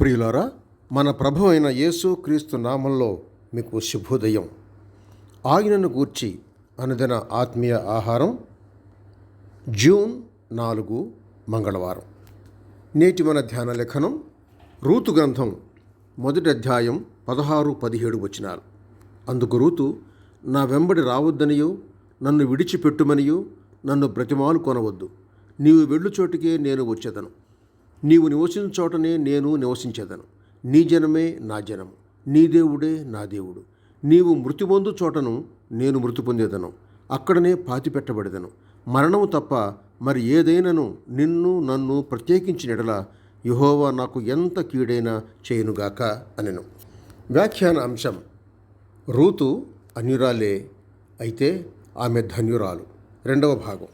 ప్రియులారా మన ప్రభు అయిన యేసు క్రీస్తు నామంలో మీకు శుభోదయం. ఆయనను గూర్చి అనుదిన ఆత్మీయ ఆహారం జూన్ నాలుగు మంగళవారం. నేటి మన ధ్యాన లేఖనం రూతు గ్రంథం మొదటి అధ్యాయం పదహారు పదిహేడు వచనాలు. అందుకు రూతు నా వెంబడి రావద్దనియో నన్ను విడిచిపెట్టుమనియో నన్ను బ్రతిమాలు కొనవద్దు. నీవు వెళ్ళు చోటికే నేను వచ్చేదను. నీవు నివసించిన చోటనే నేను నివసించేదను. నీ జనమే నా జనము. నీ దేవుడే నా దేవుడు. నీవు మృతి పొందు చోటను నేను మృతి పొందేదను. అక్కడనే పాతి పెట్టబడేదను. మరణము తప్ప మరి ఏదైనాను నిన్ను నన్ను ప్రత్యేకించిన ఎడల యహోవా నాకు ఎంత కీడైనా చేయనుగాక అనెను. వ్యాఖ్యాన అంశం. రూతు అన్యురాలే అయితే ఆమె ధన్యురాలు. రెండవ భాగం.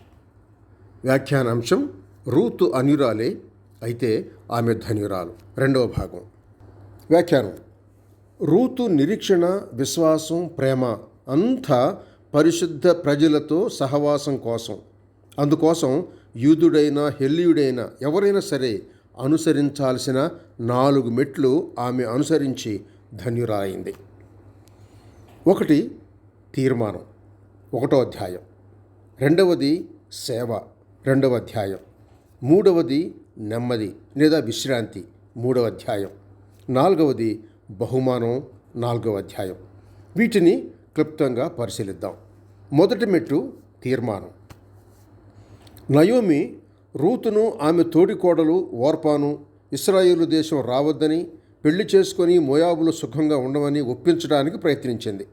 వ్యాఖ్యాన అంశం. రూతు అన్యురాలే అయితే ఆమె ధన్యురాలు. రెండవ భాగం. వ్యాఖ్యానం. రూతు నిరీక్షణ విశ్వాసం ప్రేమ అంతా పరిశుద్ధ ప్రజలతో సహవాసం కోసం. అందుకోసం యూదుడైనా హెల్లియుడైనా ఎవరైనా సరే అనుసరించాల్సిన నాలుగు మెట్లు ఆమె అనుసరించి ధన్యురాయింది ఒకటి తీర్మానం. ఒకటో అధ్యాయం. రెండవది సేవ. రెండవ అధ్యాయం. మూడవది నెమ్మది లేదా విశ్రాంతి. మూడవ అధ్యాయం. నాలుగవది బహుమానం. నాలుగవ అధ్యాయం. వీటిని క్లుప్తంగా పరిశీలిద్దాం. మొదటి మెట్టు తీర్మానం. నయోమి రూతును ఆమె తోడికోడలు ఓర్పాను ఇస్రాయేలు దేశం రావద్దని పెళ్ళి చేసుకొని మోయాబులు సుఖంగా ఉండమని ఒప్పించడానికి ప్రయత్నించింది.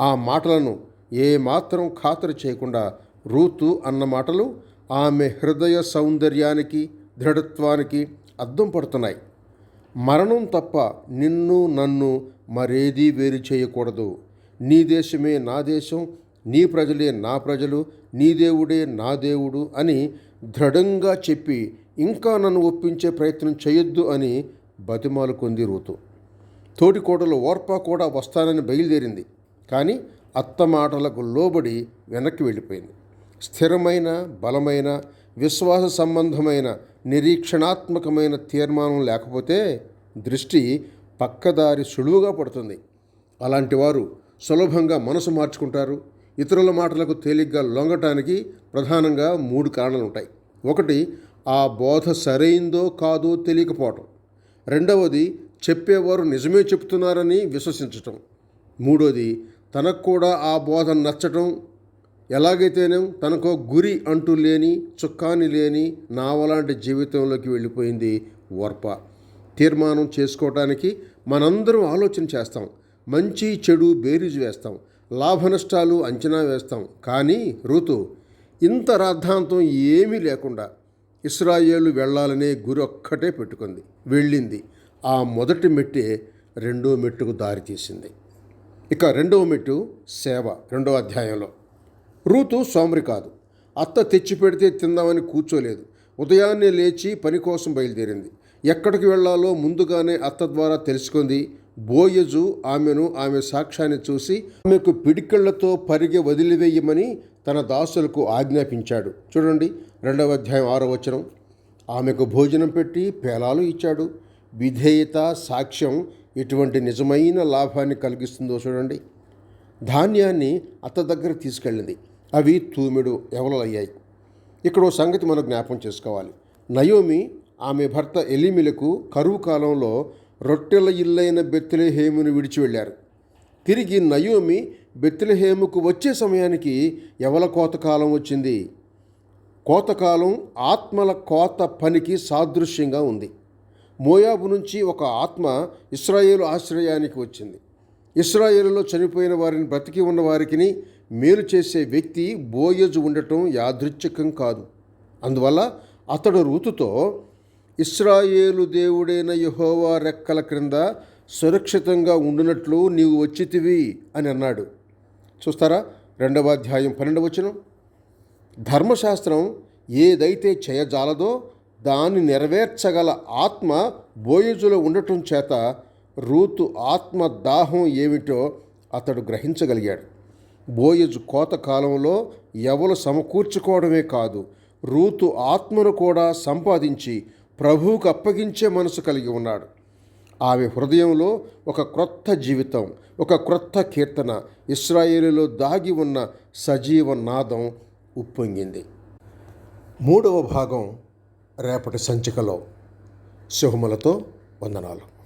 ఆ మాటలను ఏమాత్రం ఖాతరు చేయకుండా రూతు అన్న మాటలు ఆమె హృదయ సౌందర్యానికి దృఢత్వానికి అద్దం పడుతున్నాయి. మరణం తప్ప నిన్ను నన్ను మరేదీ వేరు చేయకూడదు. నీ దేశమే నా దేశం నీ ప్రజలే నా ప్రజలు నీ దేవుడే నా దేవుడు అని దృఢంగా చెప్పి ఇంకా నన్ను ఒప్పించే ప్రయత్నం చేయొద్దు అని బతిమాలు కొంది రూతు. తోటికోడలు ఓర్పా కూడా వస్తానని బయలుదేరింది. కానీ అత్త మాటలకు లోబడి వెనక్కి వెళ్ళిపోయింది. స్థిరమైన బలమైన విశ్వాస సంబంధమైన నిరీక్షణాత్మకమైన తీర్మానం లేకపోతే దృష్టి పక్కదారి సులువుగా పడుతుంది. అలాంటి వారు సులభంగా మనసు మార్చుకుంటారు. ఇతరుల మాటలకు తేలిగ్గా లొంగటానికి ప్రధానంగా మూడు కారణాలు ఉంటాయి. ఒకటి ఆ బోధ సరైందో కాదో తెలియకపోవటం. రెండవది చెప్పేవారు నిజమే చెప్తున్నారని విశ్వసించటం. మూడోది తనకు కూడా ఆ బోధ నచ్చటం ఎలాగైతేనే తనకో గురి అంటూ లేని చుక్కాని లేని నావలాంటి జీవితంలోకి వెళ్ళిపోయింది వర్ప. తీర్మానం చేసుకోవటానికి మనందరం ఆలోచన చేస్తాం. మంచి చెడు బేరీజు వేస్తాం. లాభ నష్టాలు అంచనా వేస్తాం. కానీ ఋతు ఇంత రాద్ధాంతం ఏమీ లేకుండా ఇస్రాయేలు వెళ్ళాలనే గురి ఒక్కటే పెట్టుకుంది వెళ్ళింది. ఆ మొదటి మెట్టే రెండో మెట్టుకు దారితీసింది ఇక రెండవ మెట్టు సేవ రెండవ అధ్యాయంలో. రూతు సోమరి కాదు. అత్త తెచ్చి పెడితే తిందామని కూర్చోలేదు. ఉదయాన్నే లేచి పని కోసం బయలుదేరింది. ఎక్కడికి వెళ్ళాలో ముందుగానే అత్త ద్వారా తెలుసుకుంది బోయజు ఆమెను ఆమె సాక్ష్యాన్ని చూసి ఆమెకు పిడికిళ్ళతో పరిగె వదిలివేయమని తన దాసులకు ఆజ్ఞాపించాడు. చూడండి రెండవ అధ్యాయం ఆరో వచనం. ఆమెకు భోజనం పెట్టి పేలాలు ఇచ్చాడు. విధేయత సాక్ష్యం ఎటువంటి నిజమైన లాభాన్ని కలిగిస్తుందో చూడండి. ధాన్యాన్ని అత్త దగ్గర తీసుకెళ్ళింది. అవి తూమెడు ఎవలయ్యాయి ఇక్కడ ఓ సంగతి మనం జ్ఞాపం చేసుకోవాలి. నయోమి ఆమె భర్త ఎలిమిలకు కరువు కాలంలో రొట్టెల ఇల్లైన బెత్తిలహేమును విడిచి వెళ్ళారు. తిరిగి నయోమి బెత్తిలహేముకు వచ్చే సమయానికి ఎవల కోతకాలం వచ్చింది. కోతకాలం ఆత్మల కోత పనికి సాదృశ్యంగా ఉంది. మోయాబు నుంచి ఒక ఆత్మ ఇస్రాయేలు ఆశ్రయానికి వచ్చింది. ఇస్రాయేలులో చనిపోయిన వారిని బ్రతికి ఉన్న వారికి మేలు చేసే వ్యక్తి బోయజు ఉండటం యాదృచ్ఛికం కాదు. అందువల్ల అతడు ఋతుతో ఇస్రాయేలు దేవుడైన యహోవా రెక్కల క్రింద సురక్షితంగా ఉండునట్లు నీవు వచ్చితివి అని అన్నాడు. చూస్తారా? రెండవ అధ్యాయం పన్నెండవ వచనం. ధర్మశాస్త్రం ఏదైతే చేయజాలదో దాన్ని నెరవేర్చగల ఆత్మ బోయజులో ఉండటం చేత రూతు ఆత్మ దాహం ఏమిటో అతడు గ్రహించగలిగాడు. బోయజు కోత కాలంలో ఎవరు సమకూర్చుకోవడమే కాదు రూతు ఆత్మను కూడా సంపాదించి ప్రభువుకు అప్పగించే మనసు కలిగి ఉన్నాడు. ఆమె హృదయంలో ఒక క్రొత్త జీవితం ఒక క్రొత్త కీర్తన ఇస్రాయేలులో దాగి ఉన్న సజీవ నాదం ఉప్పొంగింది. మూడవ భాగం రేపటి సంచికలో. శుభములతో వందనాలు.